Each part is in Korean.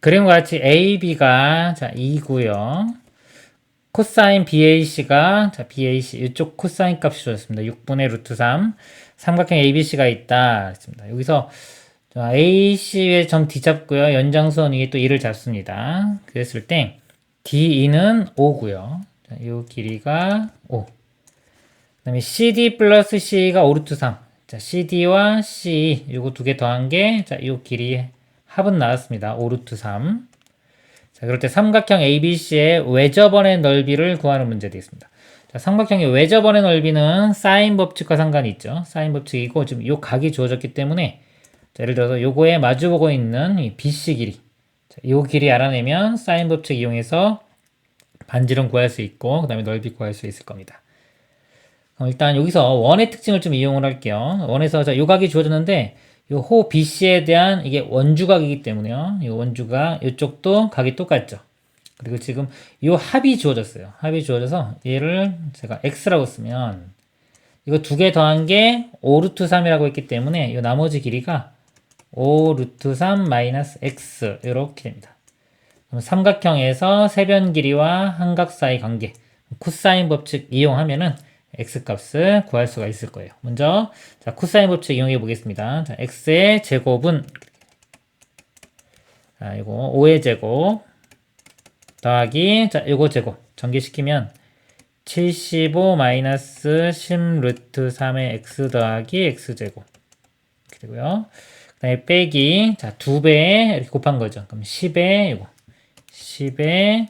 그림과 같이 AB가 자 2고요. 코사인 BAC가 자 BAC 이쪽 코사인 값이 주어졌습니다. 6분의 루트 3 삼각형 ABC가 있다 했습니다. 여기서 자, AC의 점 D 잡고요. 연장선 위에 또 2를 잡습니다. 그랬을 때 DE는 5고요. 자, 이 길이가 5. 그 다음에 CD 플러스 C가 5 루트 3. 자, CD와 C 요거 두 개 더한 게 자, 요 길이 합은 나왔습니다. 5 루트 3. 자, 그럴 때 삼각형 ABC의 외접원의 넓이를 구하는 문제 되겠습니다. 자, 삼각형의 외접원의 넓이는 사인 법칙과 상관이 있죠. 사인 법칙이고 지금 요 각이 주어졌기 때문에 자, 예를 들어서 요거에 마주보고 있는 이 BC 길이 자, 요 길이 알아내면 사인 법칙 이용해서 반지름 구할 수 있고 그 다음에 넓이 구할 수 있을 겁니다. 그럼 일단 여기서 원의 특징을 좀 이용을 할게요. 원에서 자, 요 각이 주어졌는데 요호 BC에 대한 이게 원주각이기 때문에요. 이 원주각 이쪽도 각이 똑같죠. 그리고 지금 요 합이 주어졌어요. 합이 주어져서 얘를 제가 x라고 쓰면 이거 두 개 더한 게 5루트 3이라고 했기 때문에 이 나머지 길이가 5루트 3 마이너스 x 이렇게 됩니다. 그럼 삼각형에서 세변 길이와 한각 사이 관계 코사인 법칙 이용하면은 x값을 구할 수가 있을 거예요. 먼저 자 코사인 법칙 이용해 보겠습니다. 자, x의 제곱은 자, 이거 5의 제곱 더하기 자, 이거 제곱 전개시키면 75 마이너스 10 루트 3의 x 더하기 x 제곱 되고요. 그다음에 빼기 자, 2배 이렇게 곱한 거죠. 그럼 10에 이거 10에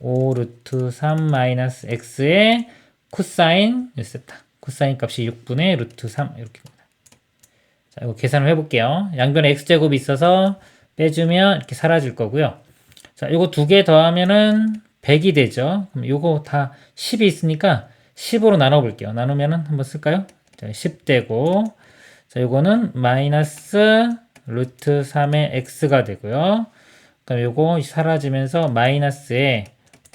5 루트 3 마이너스 x의 코사인 세타. 코사인 값이 6분의 루트 3 이렇게 됩니다. 자, 이거 계산을 해볼게요. 양변에 x제곱이 있어서 빼주면 이렇게 사라질 거고요. 자, 이거 두 개 더하면은 100이 되죠. 그럼 이거 다 10이 있으니까 10으로 나눠볼게요. 나누면은 한번 쓸까요? 자, 10 되고, 자, 이거는 마이너스 루트 3의 x가 되고요. 그럼 요거 사라지면서 마이너스에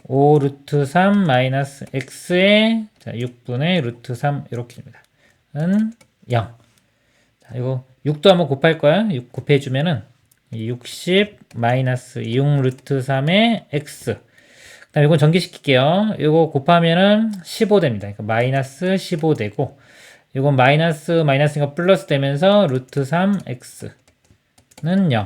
5 루트 3 마이너스 x의 자, 6분의 루트 3 이렇게 됩니다. 은 0. 자, 이거 6도 한번 곱할 거야. 6 곱해주면은 60 마이너스 6 루트 3의 x. 그다음 이건 전개시킬게요. 이거 곱하면은 15 됩니다. 그러니까 마이너스 15 되고 이건 마이너스 마이너스가 플러스 되면서 루트 3x는 0.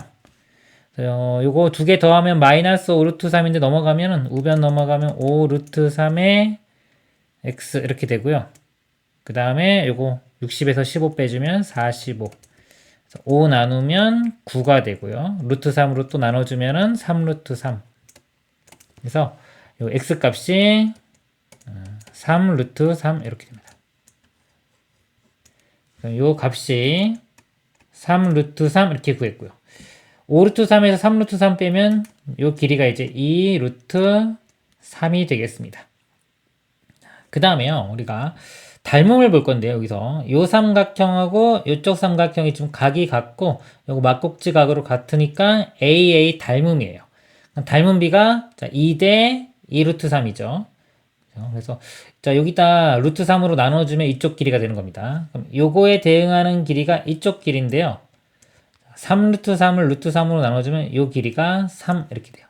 어, 요거 두 개 더하면 마이너스 5 루트 3인데 넘어가면은 우변 넘어가면 5 루트 3의 x 이렇게 되고요. 그 다음에 요거 60에서 15 빼주면 45. 5 나누면 9가 되고요. 루트 3으로 또 나눠주면은 3 루트 3. 그래서 요 x 값이 3 루트 3 이렇게 됩니다. 요 값이 3 루트 3 이렇게 구했고요. 5루트 3에서 3루트 3 빼면 요 길이가 이제 2루트 3이 되겠습니다. 그 다음에요, 우리가 닮음을 볼 건데요, 여기서. 요 삼각형하고 요쪽 삼각형이 좀 각이 같고, 요거 막꼭지 각으로 같으니까 AA 닮음이에요. 닮음비가 2대 2루트 3이죠. 그래서 자 여기다 루트 3으로 나눠주면 이쪽 길이가 되는 겁니다. 그럼 요거에 대응하는 길이가 이쪽 길인데요. 3 루트 3을 루트 3으로 나눠주면 요 길이가 3 이렇게 돼요.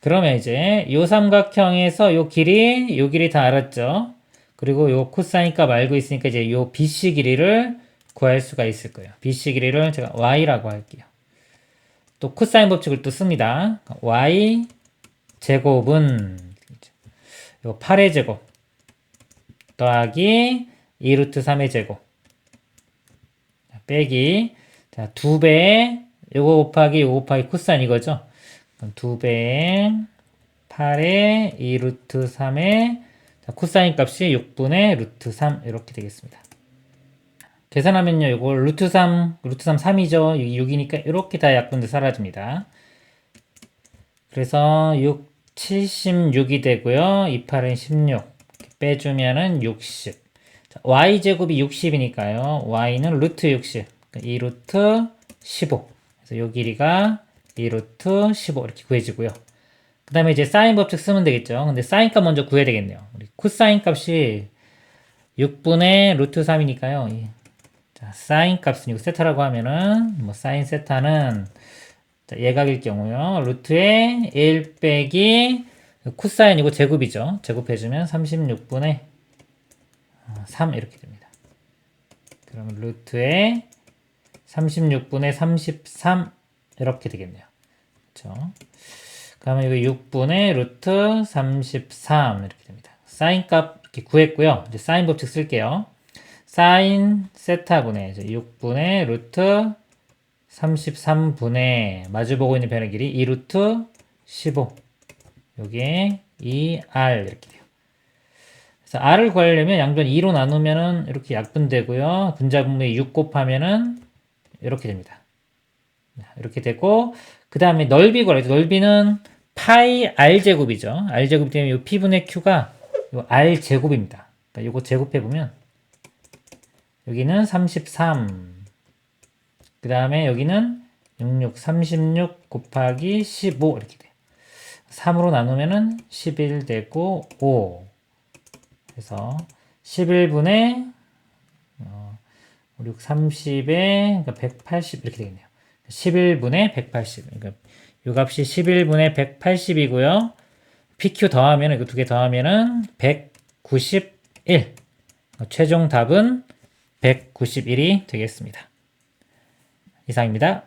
그러면 이제 요 삼각형에서 요 길이 요 길이 다 알았죠. 그리고 요 코사인 값 알고 있으니까 이제 요 BC 길이를 구할 수가 있을 거예요. BC 길이를 제가 y라고 할게요. 또 코사인 법칙을 또 씁니다. y 제곱은 요 8의 제곱 더하기 2루트 3의 제곱 빼기 자, 2배, 요거 곱하기 요거 곱하기 코사인 이거죠? 그럼 2배 8의 2 루트 3의 자, 코사인 값이 6분의 루트 3 이렇게 되겠습니다. 계산하면요. 요거 루트 3, 루트 3 3이죠. 6이니까 이렇게 다 약분돼 사라집니다. 그래서 6, 76이 되고요. 2, 8은 16. 빼주면은 60. 자, y제곱이 60이니까요. y는 루트 60. 2 루트 15. 그래서 요 길이가 2 루트 15 이렇게 구해지고요. 그 다음에 이제 사인 법칙 쓰면 되겠죠. 근데 사인 값 먼저 구해야 되겠네요. 우리 코사인 값이 6분의 루트 3이니까요. 자, 사인 값은 이거 세타라고 하면은 뭐 사인 세타는 자, 예각일 경우요. 루트에 1 빼기 코사인이고 제곱이죠. 제곱해주면 36분의 3 이렇게 됩니다. 그러면 루트에 36분의 33 이렇게 되겠네요. 그렇죠? 그러면 여기 6분의 루트 33 이렇게 됩니다. 사인 값 이렇게 구했고요. 이제 사인 법칙 쓸게요. 사인 세타분의 이제 6분의 루트 33분의 마주보고 있는 변의 길이 2 루트 15 여기에 2r 이렇게 돼요. 그래서 r을 구하려면 양변 2로 나누면은 이렇게 약분되고요. 분자분모에 6 곱하면은 이렇게 됩니다. 이렇게 되고 그 다음에 넓이 구하라. 넓이는 파이 r 제곱이죠. r 제곱 때문에 이 p분의 q가 요 r 제곱입니다. 그러니까 이거 제곱해 보면 여기는 33. 그 다음에 여기는 66, 36 곱하기 15 이렇게 돼요. 3으로 나누면은 11 되고 5. 그래서 11분의 어, 6, 30에 그러니까 180 이렇게 되겠네요. 11분의 180. 그러니까 요 값이 11분의 180이고요. PQ 더하면 이거 두 개 더하면은 191. 최종 답은 191이 되겠습니다. 이상입니다.